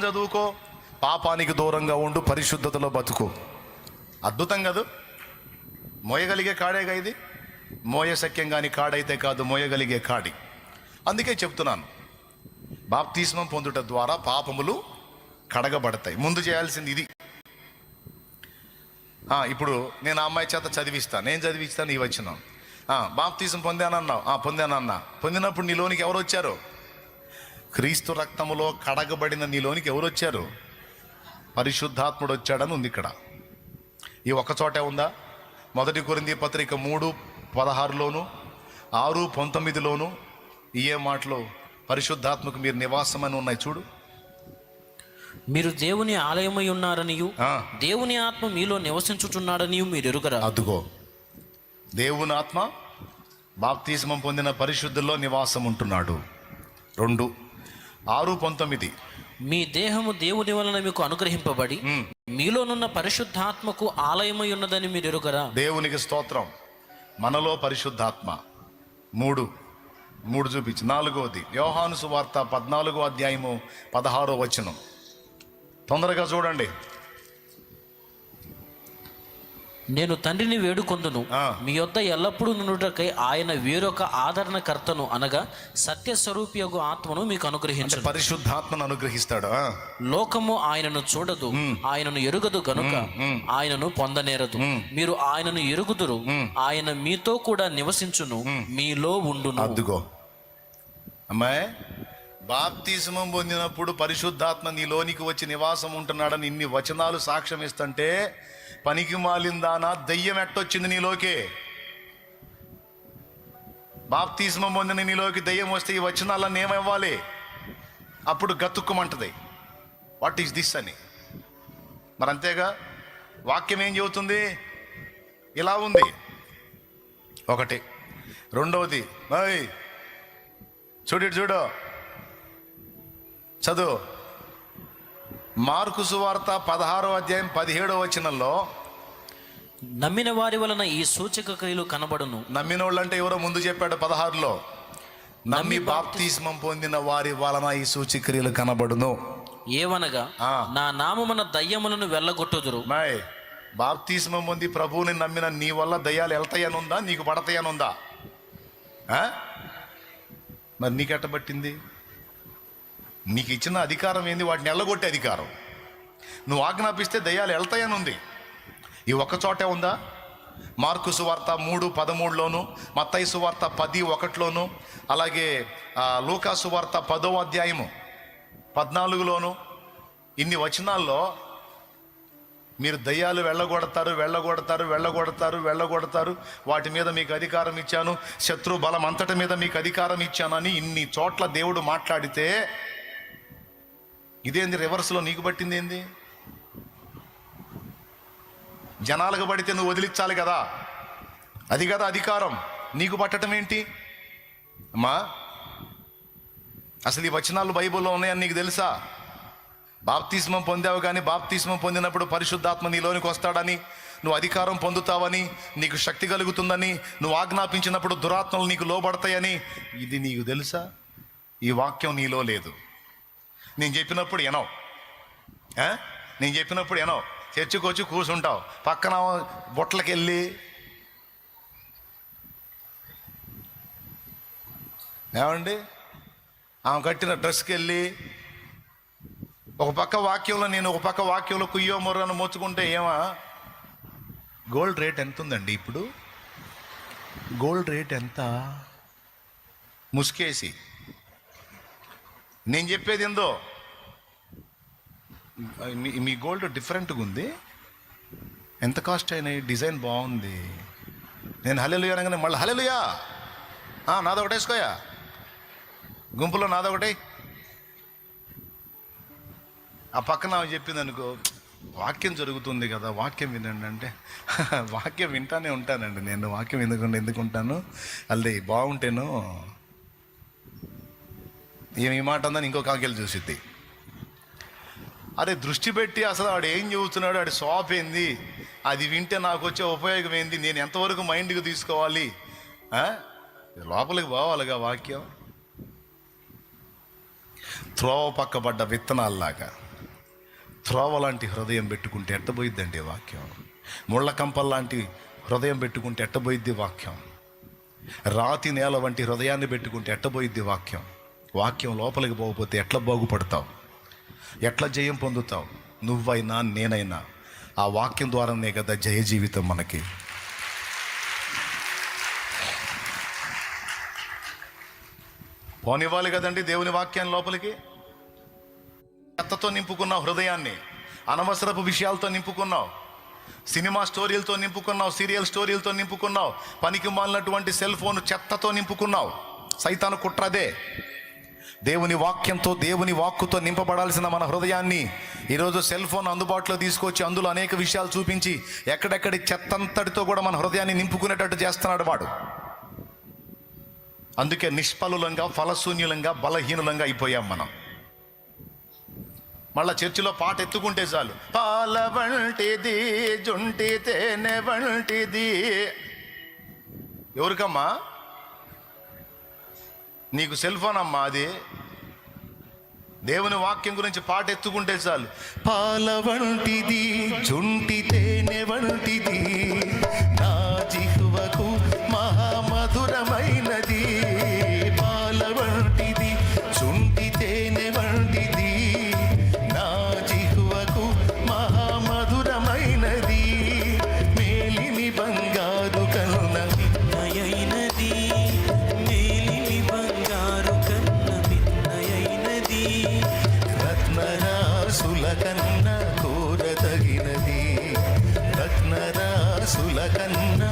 చదువుకో పాపానికి దూరంగా ఉండు పరిశుద్ధతలో బతుకు. అద్భుతం కాదు? మోయగలిగే కాడేగా ఇది? మోయ సఖ్యం కాని కాడైతే కాదు మోయగలిగే కాడి. అందుకే చెప్తున్నాను బాప్తిస్మం పొందుట ద్వారా పాపములు కడగబడతాయి. ముందు చేయాల్సింది ఇది. ఆ, ఇప్పుడు నేను ఆ అమ్మాయి చేత చదివిస్తాను నేను చదివిస్తాను ఈ వచ్చిన బాప్తీసం పొందానన్నావు. ఆ, పొందానన్నా. పొందినప్పుడు నీలోనికి ఎవరు వచ్చారు? క్రీస్తు రక్తములో కడగబడిన నీలోనికి ఎవరు వచ్చారు పరిశుద్ధాత్ముడు వచ్చాడని ఉంది ఇక్కడ. ఈ చోటే ఉందా? మొదటి కొరింది పత్రిక మూడు పదహారులోను ఆరు పంతొమ్మిదిలోను ఏ మాటలో పరిశుద్ధాత్మకు మీరు నివాసం అని ఉన్నాయి చూడు. మీరు దేవుని ఆలయమై ఉన్నారనియు ఆ. దేవుని ఆత్మ మీలో నివసించుచున్నాడనియు మీరు ఎరుగరా అదుగో దేవుని ఆత్మ బాప్తిస్మం పొందిన పరిశుద్ధుల్లో నివాసం ఉంటున్నాడు రెండు ఆరు పంతొమ్మిది. మీ దేహము దేవుని వలన మీకు అనుగ్రహింపబడి. మీలోనున్న పరిశుద్ధాత్మకు ఆలయమై ఉన్నదని మీరు ఎరుగరా దేవునికి స్తోత్రం. మనలో పరిశుద్ధాత్మ. మూడు. మూడు చూపించి. నాలుగోది యోహాను సువార్త పద్నాలుగో అధ్యాయము పదహారో వచనం. తొందరగా చూడండి. నేను తండ్రిని వేడుకొందును. మీ యొద్ద ఎల్లప్పుడూ నుండుటకై ఆయన వేరొక ఆదరణకర్తను అనగా సత్య స్వరూపియగు ఆత్మను మీకు అంటే అనుగ్రహించను పరిశుద్ధాత్మను అనుగ్రహిస్తాడు. లోకము ఆయనను చూడదు ఆయనను ఎరుగదు గనుక ఆయనను పొందనేరదు. మీరు ఆయనను ఎరుగుదురు ఆయన మీతో కూడా నివసించును మీలో ఉండును. అద్దుగో. అమ్మాయి బాప్తిస్మం పొందినప్పుడు పరిశుద్ధాత్మ నీలోనికి వచ్చి నివాసం ఉంటున్నాడని ఇన్ని వచనాలు సాక్ష్యం ఇస్తుంటే పనికి మాలిందానా దయ్యం ఎట్టొచ్చింది నీలోకి. బాప్తిస్మం పొందిన నీలోకి దయ్యం వస్తే ఈ వచనాలన్నీ ఏమవ్వాలి అప్పుడు గతుక్కుమంటది. వాట్ ఈస్ దిస్ అని. మరి అంతేగా వాక్యం ఏం చెబుతుంది? ఇలా ఉంది. ఒకటి. రెండవది ఓయ్ చూడు చూడు. చదువు. మార్కు సువార్త పదహారో అధ్యాయం పదిహేడో వచనంలో నమ్మిన వారి వలన ఈ సూచక క్రియలు కనబడును. నమ్మిన వాళ్ళంటే ఎవరో ముందు చెప్పాడు పదహారులో నమ్మి బాప్తిస్మం పొందిన వారి వలన ఈ సూచిక్రియలు కనబడును. ఏవనగా ఆ. నా నామమున దయ్యములను వెళ్ళగొట్టుదురు. మాయ్ బాప్తిస్మం పొంది ప్రభువుని నమ్మిన నీ వల్ల దయ్యాలు వెళ్తాయని ఉందా నీకు పడతాయని ఉందా? మరి నీకెట్ట పట్టింది నీకు ఇచ్చిన అధికారం ఏంది? వాటిని ఎల్లగొట్టే అధికారం. నువ్వు ఆజ్ఞాపిస్తే దయ్యాలు వెళ్తాయని ఉంది. ఈ ఒక్క చోటే ఉందా? మార్కు సువార్త మూడు పదమూడులోను మత్తయి సువార్త పది ఒకటిలోను అలాగే లూకా సువార్త పదో అధ్యాయము పద్నాలుగులోను ఇన్ని వచనాల్లో మీరు దయ్యాలు వెళ్ళగొడతారు వెళ్ళగొడతారు వెళ్ళగొడతారు వెళ్ళగొడతారు. వాటి మీద మీకు అధికారం ఇచ్చాను. శత్రు బలం అంతటి మీద మీకు అధికారం ఇచ్చానని ఇన్ని చోట్ల దేవుడు మాట్లాడితే ఇదేంది రివర్స్లో నీకు పట్టింది ఏంది జనాలకు పడితే నువ్వు వదిలించాలి కదా. అది కదా అధికారం. నీకు పట్టడం ఏంటి? అమ్మా అసలు ఈ వచనాలు బైబిల్లో ఉన్నాయని నీకు తెలుసా? బాప్తిస్మం పొందావు కానీ బాప్తిస్మం పొందినప్పుడు పరిశుద్ధాత్మ నీలోనికి వస్తాడని నువ్వు అధికారం పొందుతావని నీకు శక్తి కలుగుతుందని నువ్వు ఆజ్ఞాపించినప్పుడు దురాత్మలు నీకు లోబడతాయని. ఇది నీకు తెలుసా? ఈ వాక్యం నీలో లేదు. నేను చెప్పినప్పుడు ఎనవు నేను చెప్పినప్పుడు ఎనవు చర్చికి వచ్చి కూర్చుంటావు పక్కన బుట్టలకి వెళ్ళి ఏమండి? ఆమె కట్టిన డ్రెస్కి వెళ్ళి ఒక పక్క వాక్యంలో నేను ఒక పక్క వాక్యంలో కుయ్యో మొర్రను మోచుకుంటే ఏమా? గోల్డ్ రేట్ ఎంత ఉందండి ఇప్పుడు? గోల్డ్ రేట్ ఎంత? ముసుకేసి. నేను చెప్పేది ఏందో? మీ మీ గోల్డ్ డిఫరెంట్గా ఉంది. ఎంత కాస్ట్ అయినాయి డిజైన్ బాగుంది. నేను హలెలుయా అనగానే మళ్ళీ హలెలుయా నాదొకటేసుకోయా గుంపులో నాదొకటే ఆ పక్కన చెప్పింది అనుకో వాక్యం జరుగుతుంది కదా వాక్యం వినండి అంటే. వాక్యం వింటానే ఉంటానండి నేను వాక్యం ఎందుకు ఎందుకు ఉంటాను? బాగుంటేను ఈ మాట అందని ఇంకో కాకెళ్ళి చూసిద్ది. అరే దృష్టి పెట్టి అసలు ఆడు ఏం చెబుతున్నాడు ఆడి షాప్ ఏంది? అది వింటే నాకు వచ్చే ఉపయోగం ఏంది? నేను ఎంతవరకు మైండ్కి తీసుకోవాలి? లోపలికి పోవాలిగా వాక్యం. త్రోవ పక్కబడ్డ విత్తనాల్లాగా త్రోవ లాంటి హృదయం పెట్టుకుంటే ఎట్టబోయిద్దండి వాక్యం? ముళ్ళ కంపల్ లాంటి హృదయం పెట్టుకుంటే ఎట్టబోయిద్ది వాక్యం? రాతి నేల వంటి హృదయాన్ని పెట్టుకుంటే ఎట్టబోయిద్ది వాక్యం? వాక్యం లోపలికి పోకపోతే ఎట్లా బాగుపడతావు? ఎట్లా జయం పొందుతావు? నువ్వైనా నేనైనా. ఆ వాక్యం ద్వారానే కదా జయ జీవితం మనకి. పోనివ్వాలి కదండి దేవుని వాక్యాన్ని లోపలికి? చెత్తతో నింపుకున్నావు హృదయాన్ని అనవసరపు విషయాలతో నింపుకున్నావు. Cinema స్టోరీలతో నింపుకున్నావు serial స్టోరీలతో నింపుకున్నావు. పనికి మాలినటువంటి సెల్ ఫోన్ చెత్తతో నింపుకున్నావు. సైతాను కుట్రదే. దేవుని వాక్యంతో దేవుని వాక్కుతో నింపబడాల్సిన మన హృదయాన్ని ఈరోజు సెల్ ఫోన్ అందుబాటులో తీసుకొచ్చి అందులో అనేక విషయాలు చూపించి ఎక్కడెక్కడి చెత్తంతటితో కూడా మన హృదయాన్ని నింపుకునేటట్టు చేస్తున్నాడు వాడు. అందుకే నిష్ఫలులంగా ఫలశూన్యులంగా బలహీనులంగా అయిపోయాం మనం. మళ్ళా చర్చిలో పాట ఎత్తుకుంటే చాలు. పాల వంటిది జుంటి తేనె వంటిది. ఎవరికమ్మా? నీకు సెల్ ఫోన్ అమ్మా అది. దేవుని వాక్యం గురించి పాట ఎత్తుకుంటే చాలు. పాల వంటిది జుంటి తేనె వంటిది నా జిహ్వకు మహా కన్నా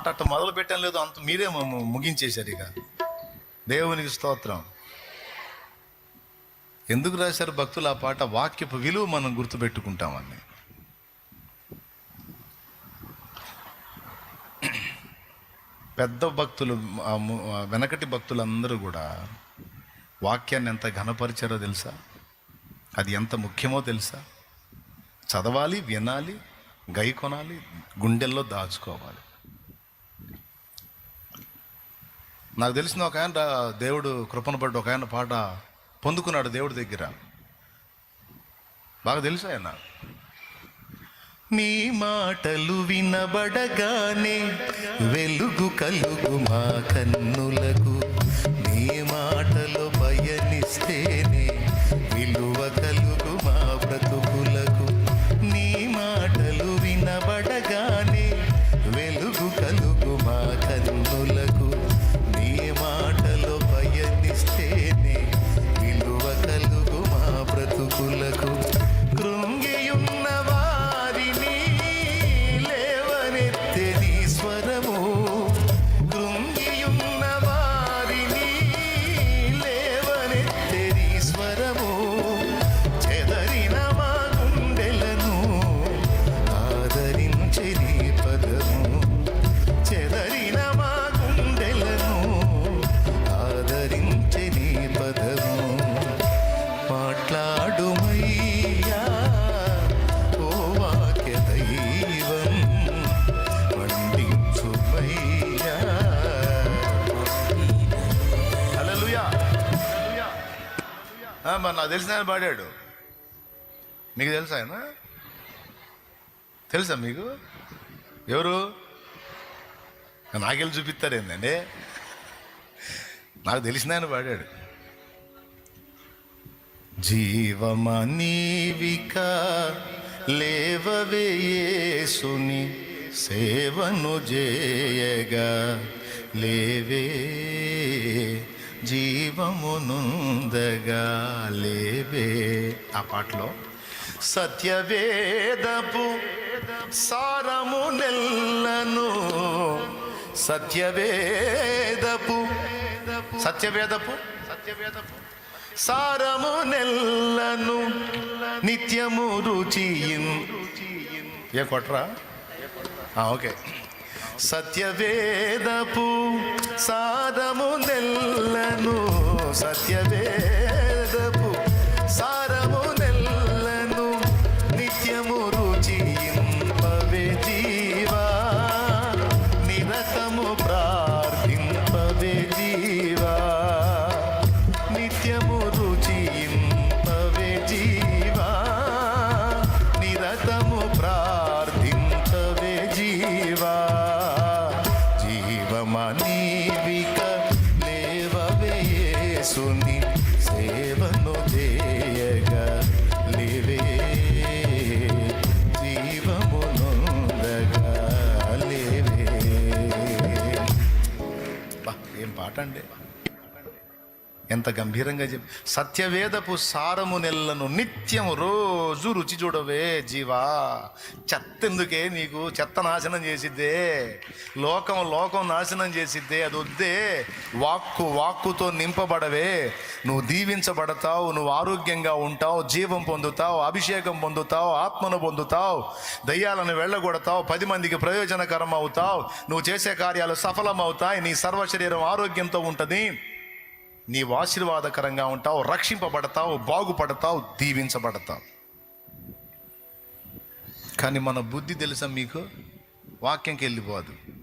మాట అట్ట మొదలు పెట్టాను లేదు అంత మీరే ముగించేశారు ఇక. దేవునికి స్తోత్రం. ఎందుకు రాశారు భక్తులు ఆ పాట? వాక్యపు విలువ మనం గుర్తుపెట్టుకుంటామని పెద్ద భక్తులు వెనకటి భక్తులందరూ కూడా వాక్యాన్ని ఎంత ఘనపరిచారో తెలుసా? అది ఎంత ముఖ్యమో తెలుసా? చదవాలి వినాలి గై కొనాలి గుండెల్లో దాచుకోవాలి. నాకు తెలిసిన ఒక ఆయన దేవుడు కృపను పడ్డ ఒక ఆయన పాట పొందుకున్నాడు దేవుడి దగ్గర. బాగా తెలుసాయన ఆయన? నీ మాటలు వినబడగానే వెలుగు కలుగు మా కన్నులకు. నీ మాటలు పయనిస్తేనే మరి నాకు తెలిసిన ఆయన పాడాడు. మీకు తెలుసా ఆయన? తెలుసా మీకు? ఎవరు? నాకెళ్ళి చూపిస్తారు ఏంటండి నాకు తెలిసిన ఆయన పాడాడు. జీవమా నీవిక లేవవేయేసుని సేవను చేయగా లేవే జీవమునుందగా లేవే ఆ పాటలో సత్యవేదపు సారము నెల్లను సత్యవేదపు సత్యవేదపు సత్యవేదపు సారము నెల్లను నిత్యము రుచియిన్. ఏ కొట్రా? ఓకే. సత్యవేదపు సారము నెల్లను సత్యవేదపు ఏం పాట అండి ఎంత గంభీరంగా చెప్పి సత్యవేదపు సారము నెల్లను నిత్యం రోజు రుచి చూడవే జీవా. చెత్త ఎందుకే నీకు చెత్త నాశనం చేసిద్దే. లోకం లోకం నాశనం చేసిద్దే అది వద్దే వాక్కు వాక్కుతో నింపబడవే. నువ్వు దీవించబడతావు నువ్వు ఆరోగ్యంగా ఉంటావు జీవం పొందుతావు అభిషేకం పొందుతావు ఆత్మను పొందుతావు దయ్యాలను వెళ్ళగొడతావు పది మందికి ప్రయోజనకరం అవుతావు నువ్వు చేసే కార్యాలు సఫలమవుతాయి నీ సర్వ శరీరం ఆరోగ్యంతో ఉంటుంది. నీవు ఆశీర్వాదకరంగా ఉంటావు రక్షింపబడతావు బాగుపడతావు దీవించబడతావు. కానీ మన బుద్ధి తెలుసా మీకు? వాక్యంకి వెళ్ళిపోదు.